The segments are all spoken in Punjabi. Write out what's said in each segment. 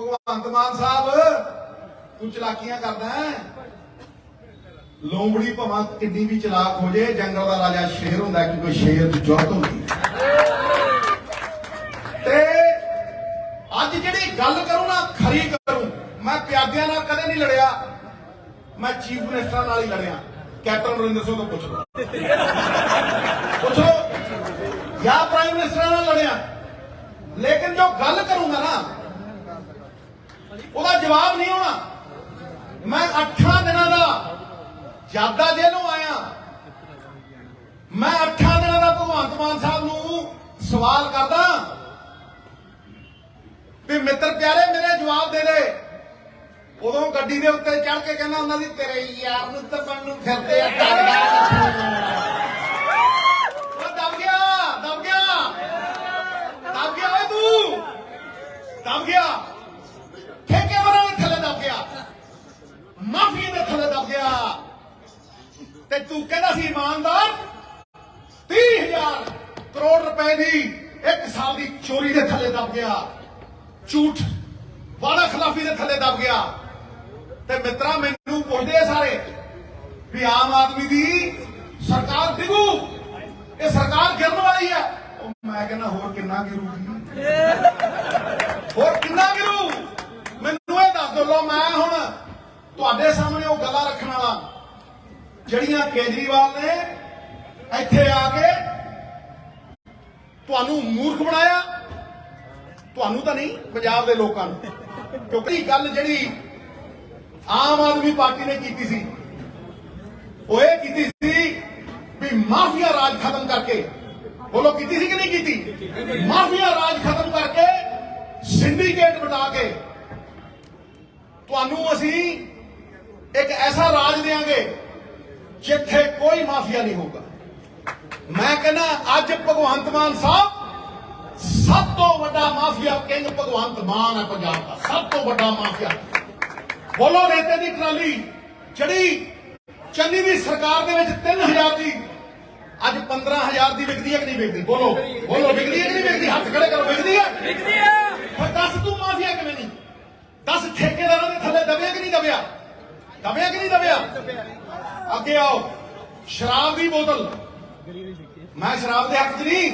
ਭਗਵੰਤ ਮਾਨ ਸਾਹਿਬ, ਤੂੰ ਚਲਾਕੀਆਂ ਕਰਦਾ ਹੈ? ਲੋਂਬੜੀ ਭਾਵੇਂ ਕਿੰਨੀ ਵੀ ਚਲਾਕ ਹੋ ਜੇ, ਜੰਗਲ ਦਾ ਰਾਜਾ ਸ਼ੇਰ ਹੁੰਦਾ, ਕਿਉਂਕਿ ਸ਼ੇਰ ਦੀ ਜੁਰਤ ਹੁੰਦੀ ਤੇ ਅੱਜ ਜਿਹੜੀ ਗੱਲ ਕਰੂੰ ਨਾ, ਖਰੀ ਕਰੂੰ, ਮੈਂ ਪਿਆਦਿਆਂ ਨਾਲ ਕਦੇ ਨਹੀਂ ਲੜਿਆ, ਮੈਂ ਚੀਫ ਮਿਨਿਸਟਰ ਨਾਲ ਹੀ ਲੜਿਆ। ਕੈਪਟਨ ਅਮਰਿੰਦਰ ਸਿੰਘ ਤੋਂ ਪੁੱਛ ਲਓ। ਪੁੱਛ ਲਓ। ਜਾਂ ਪ੍ਰਾਈਮ ਮਿਨਿਸਟਰ ਨਾਲ ਲੜਿਆ। ਲੇਕਿਨ ਜੋ ਗੱਲ ਕਰੂੰਗਾ ਨਾ ਉਹਦਾ ਜਵਾਬ ਨਹੀਂ ਹੋਣਾ। ਮੈਂ 8 ਦਿਨਾਂ ਦਾ ਜਾਦਾ ਜੇਲੋਂ ਆਇਆ। ਮੈਂ 8 ਦਿਨਾਂ ਦਾ ਭਗਵੰਤ ਮਾਨ ਸਾਹਿਬ ਨੂੰ ਸਵਾਲ ਕਰਦਾ ਵੀ ਮਿੱਤਰ ਪਿਆਰੇ, ਮੇਰੇ ਜਵਾਬ ਦੇ ਦੇ। ਉਦੋਂ ਗੱਡੀ ਦੇ ਉੱਤੇ ਚੜ ਕੇ ਕਹਿੰਦਾ, ਉਹਨਾਂ ਦੀ ਤੇਰੇ ਯਾਰ ਨੂੰ ਤਪਣ ਨੂੰ ਫਿਰਦੇ ਆ ਉਹ ਦਬ ਗਿਆ ਦਬ ਗਿਆ ਦਬ ਗਿਆ ਓਏ ਤੂੰ ਦਬ ਗਿਆ ਠੇਕੇਦਾਰਾਂ ਦੇ ਥੱਲੇ ਦੱਬ ਗਿਆ। ਮਾਫੀਆ ਦੇ ਥੱਲੇ ਦੱਬ ਗਿਆ। ਤੇ ਤੂੰ ਕਹਿੰਦਾ ਸੀ, ਇਮਾਨਦਾਰ 30000 ਕਰੋੜ ਰੁਪਏ ਦੀ ਇੱਕ ਸਾਲ ਦੀ ਚੋਰੀ ਦੇ ਥੱਲੇ ਦੱਬ ਗਿਆ। ਝੂਠ ਵਾਦਾ ਖਿਲਾਫੀ ਦੇ ਥੱਲੇ ਦੱਬ ਗਿਆ। ਤੇ ਮਿੱਤਰਾ, ਮੈਨੂੰ ਪੁੱਛਦੇ ਆ ਸਾਰੇ ਵੀ ਆਮ ਆਦਮੀ ਦੀ ਸਰਕਾਰ ਡਿਗੂ। ਇਹ ਸਰਕਾਰ ਗਿਰਨ ਵਾਲੀ ਹੈ। ਮੈਂ ਕਹਿੰਦਾ, ਹੋਰ ਕਿੰਨਾ ਗਿਰੂਗੀ? ਹੋਰ ਕਿੰਨਾ ਗਿਰੂ ਮੈਨੂੰ ਮੈਂ ਹੁਣ ਤੁਹਾਡੇ ਸਾਹਮਣੇ ਉਹ ਗੱਲਾਂ ਰੱਖਣ ਵਾਲਾ। ਜਿਹੜੀਆਂ ਕੇਜਰੀਵਾਲ ਨੇ ਇੱਥੇ ਆ ਕੇ ਤੁਹਾਨੂੰ ਮੂਰਖ ਬਣਾਇਆ। ਤੁਹਾਨੂੰ ਤਾਂ ਨਹੀਂ, ਪੰਜਾਬ ਦੇ ਲੋਕਾਂ ਨੂੰ। ਕਿਉਂਕਿ ਗੱਲ ਜਿਹੜੀ ਆਮ ਆਦਮੀ ਪਾਰਟੀ ਨੇ ਕੀਤੀ ਸੀ, ਉਹ ਇਹ ਕੀਤੀ ਸੀ ਵੀ ਮਾਫੀਆ ਰਾਜ ਖਤਮ ਕਰਕੇ, ਬੋਲੋ ਕੀਤੀ ਸੀ ਕਿ ਨਹੀਂ ਕੀਤੀ? ਮਾਫੀਆ ਰਾਜ ਖਤਮ ਕਰਕੇ ਸਿੰਡੀਕੇਟ ਬਣਾ ਕੇ ਤੁਹਾਨੂੰ ਅਸੀਂ ਇੱਕ ਐਸਾ ਰਾਜ ਦੇਾਂਗੇ ਜਿੱਥੇ ਕੋਈ ਮਾਫੀਆ ਨਹੀਂ ਹੋਊਗਾ। ਮੈਂ ਕਹਿੰਦਾ ਅੱਜ ਭਗਵੰਤ ਮਾਨ ਸਾਹਿਬ ਸਭ ਤੋਂ ਵੱਡਾ ਮਾਫੀਆ ਕਿੰਗ ਭਗਵੰਤ ਮਾਨ ਹੈ ਪੰਜਾਬ ਦਾ ਸਭ ਤੋਂ ਵੱਡਾ ਮਾਫੀਆ। ਬੋਲੋ ਰੇਤੇ ਦੀ ਟਰਾਲੀ ਜਿਹੜੀ ਚੰਨੀ ਦੀ ਸਰਕਾਰ ਦੇ ਵਿੱਚ 3000 ਦੀ ਅੱਜ 15000 ਦੀ ਵਿਕਦੀ ਹੈ ਕਿ ਨਹੀਂ ਵਿਕਦੀ? ਬੋਲੋ ਬੋਲੋ ਵਿਕਦੀ ਹੈ ਕਿ ਨਹੀਂ ਵਿਕਦੀ? ਹੱਥ ਖੜੇ ਕਰੋ ਵਿਕਦੀ ਹੈ? ਵਿਕਦੀ ਆ ਫਿਰ ਦੱਸ ਤੂੰ ਮਾਫੀਆ ਕਿਵੇਂ ਨਹੀਂ? ਦੱਸ ਠੇਕੇਦਾਰਾਂ ਦਬਿਆ? ਕਿ ਨਹੀਂ ਦਬਿਆ ਦਬਿਆ ਕਿ ਨਹੀਂ ਦਬਿਆ? ਅੱਗੇ ਆਓ। ਸ਼ਰਾਬ ਦੀ ਬੋਤਲ। ਮੈਂ ਸ਼ਰਾਬ ਦੇ ਹੱਕ 'ਚ ਨਹੀਂ,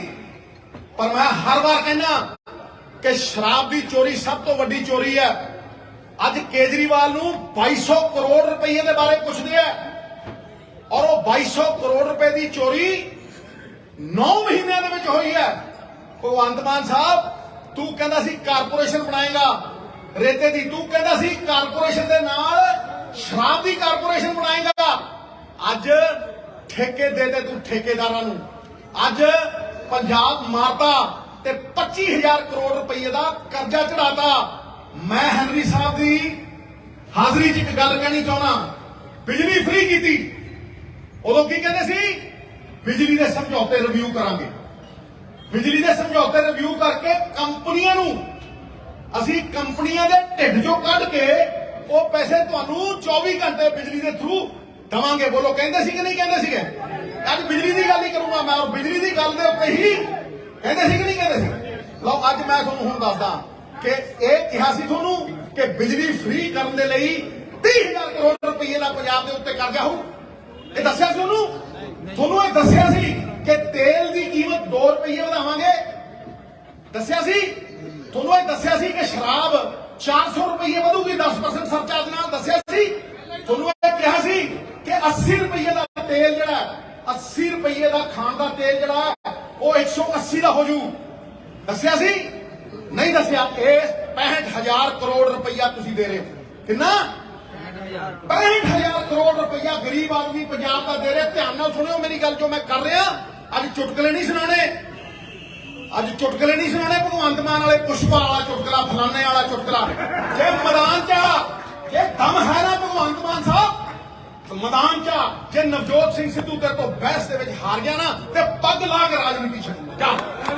ਪਰ ਮੈਂ ਹਰ ਵਾਰ ਕਹਿੰਦਾ ਕਿ ਸ਼ਰਾਬ ਦੀ ਚੋਰੀ ਸਭ ਤੋਂ ਵੱਡੀ ਚੋਰੀ ਹੈ। ਅੱਜ ਕੇਜਰੀਵਾਲ ਨੂੰ 2200 ਕਰੋੜ ਰੁਪਏ ਦੇ ਬਾਰੇ ਪੁੱਛਦੇ ਆ। ਔਰ ਉਹ 2200 ਕਰੋੜ ਰੁਪਏ ਦੀ ਚੋਰੀ 9 ਮਹੀਨਿਆਂ ਦੇ ਵਿੱਚ ਹੋਈ ਹੈ। ਭਗਵੰਤ ਮਾਨ ਸਾਹਿਬ, ਤੂੰ ਕਹਿੰਦਾ ਸੀ ਕਾਰਪੋਰੇਸ਼ਨ ਬਣਾਏਗਾ। ਰੇਤੇ ਦੀ ਤੂੰ ਕਹਿੰਦਾ ਸੀ ਕਾਰਪੋਰੇਸ਼ਨ ਦੇ ਨਾਲ ਸ਼ਰਾਬ ਦੀ ਕਾਰਪੋਰੇਸ਼ਨ ਬਣਾਏਗਾ। ਅੱਜ ਠੇਕੇ ਦੇ ਦੇ ਤੂੰ ਠੇਕੇਦਾਰਾਂ ਨੂੰ। ਅੱਜ ਪੰਜਾਬ ਮਾਰਤਾ ਤੇ 25000 ਕਰੋੜ ਰੁਪਏ ਦਾ ਕਰਜ਼ਾ ਚੜਾਤਾ ਮੈਂ ਹੈਨਰੀ ਸਾਹਿਬ ਦੀ ਹਾਜ਼ਰੀ 'ਚ ਇੱਕ ਗੱਲ ਕਹਿਣੀ ਚਾਹਣਾ ਬਿਜਲੀ ਫ੍ਰੀ ਕੀਤੀ। ਉਦੋਂ ਕੀ ਕਹਿੰਦੇ ਸੀ? ਬਿਜਲੀ ਦੇ ਸਮਝੌਤੇ ਰਿਵਿਊ ਕਰਾਂਗੇ। ਬਿਜਲੀ ਦੇ ਸਮਝੌਤੇ ਰਿਵਿਊ ਕਰਕੇ ਕੰਪਨੀਆਂ ਨੂੰ ਅਸੀਂ ਕੰਪਨੀਆਂ ਦੇ ਢਿੱਡ ਚੋਂ ਕੱਢ ਕੇ ਉਹ ਪੈਸੇ ਤੁਹਾਨੂੰ 24 ਘੰਟੇ ਬਿਜਲੀ ਦੇ ਥਰੂ ਦਵਾਂਗੇ। ਬੋਲੋ, ਕਹਿੰਦੇ ਸੀ ਕਿ ਨਹੀਂ ਕਹਿੰਦੇ ਸੀਗੇ? ਅੱਜ ਬਿਜਲੀ ਦੀ ਗੱਲ ਹੀ ਕਰੂੰਗਾ ਮੈਂ ਔਰ ਬਿਜਲੀ ਦੀ ਗੱਲ ਦੇ ਉੱਤੇ ਹੀ ਕਹਿੰਦੇ ਸੀ ਕਿ ਨਹੀਂ ਕਹਿੰਦੇ ਸੀ? ਲਓ, ਅੱਜ ਮੈਂ ਤੁਹਾਨੂੰ ਹੁਣ ਦੱਸਦਾ ਕਿ ਇਹ ਕਿਹਾ ਸੀ ਤੁਹਾਨੂੰ ਕਿ ਬਿਜਲੀ ਫ੍ਰੀ ਕਰਨ ਦੇ ਲਈ 30000 ਕਰੋੜ ਰੁਪਏ ਦਾ ਪੰਜਾਬ ਦੇ ਉੱਤੇ ਕਰਜ਼ਾ ਹੋਊ। ਇਹ ਦੱਸਿਆ ਸੀ ਉਹਨੂੰ? ਤੁਹਾਨੂੰ ਇਹ ਦੱਸਿਆ ਸੀ ਕਿ ਤੇਲ ਦੀ ਕੀਮਤ 2 ਰੁਪਏ ਵਧਾਵਾਂਗੇ। ਦੱਸਿਆ ਸੀ? ਤੁਹਾਨੂੰ ਇਹ ਦੱਸਿਆ ਸੀ ਕਿ ਸ਼ਰਾਬ 400 ਰੁਪਏ ਵਧੂਗੀ 10% ਸਰਚਾਰਜ ਨਾਲ ਦੱਸਿਆ ਸੀ। ਤੁਹਾਨੂੰ ਇਹ ਕਿਹਾ ਸੀ ਕਿ 80 ਰੁਪਏ ਦਾ ਤੇਲ ਜਿਹੜਾ 80 ਰੁਪਏ ਦਾ ਖਾਣ ਦਾ ਤੇਲ ਜਿਹੜਾ, ਉਹ 180 ਦਾ ਹੋ ਜੂ। ਦੱਸਿਆ ਸੀ? ਨਹੀਂ ਦੱਸਿਆ। ਇਹ 65000 ਕਰੋੜ ਰੁਪਇਆ ਤੁਸੀਂ ਦੇ ਰਹੇ ਹੋ। ਕਿੰਨਾ? 65000 ਕਰੋੜ ਰੁਪਇਆ ਗਰੀਬ ਆਦਮੀ ਪੰਜਾਬ ਦਾ ਦੇ ਰਿਹਾ। ਧਿਆਨ ਨਾਲ ਸੁਣਿਓ ਮੇਰੀ ਗੱਲ ਜੋ ਮੈਂ ਕਰ ਰਿਹਾ। ਅੱਜ ਚੁਟਕਲੇ ਨਹੀਂ ਸੁਣਾਣੇ ਅੱਜ ਚੁਟਕਲੇ ਨਹੀਂ ਸੁਣਾਣੇ ਭਗਵੰਤ ਮਾਨ ਵਾਲੇ ਪੁਸ਼ਪਾ ਵਾਲਾ ਚੁਟਕਲਾ ਫਲਾਣੇ ਵਾਲਾ ਚੁਟਕਲਾ। ਜੇ ਮੈਦਾਨ 'ਚ ਆ, ਜੇ ਦਮ ਹੈ ਨਾ ਭਗਵੰਤ ਮਾਨ ਸਾਹਿਬ ਮੈਦਾਨ 'ਚ ਆ, ਜੇ ਨਵਜੋਤ ਸਿੰਘ ਸਿੱਧੂ ਤੇਰੇ ਤੋਂ ਬਹਿਸ ਦੇ ਵਿੱਚ ਹਾਰ ਗਿਆ ਨਾ ਤੇ ਪੱਗ ਲਾ ਕੇ ਰਾਜਨੀਤੀ ਛੱਡੂਗਾ ਜਾ।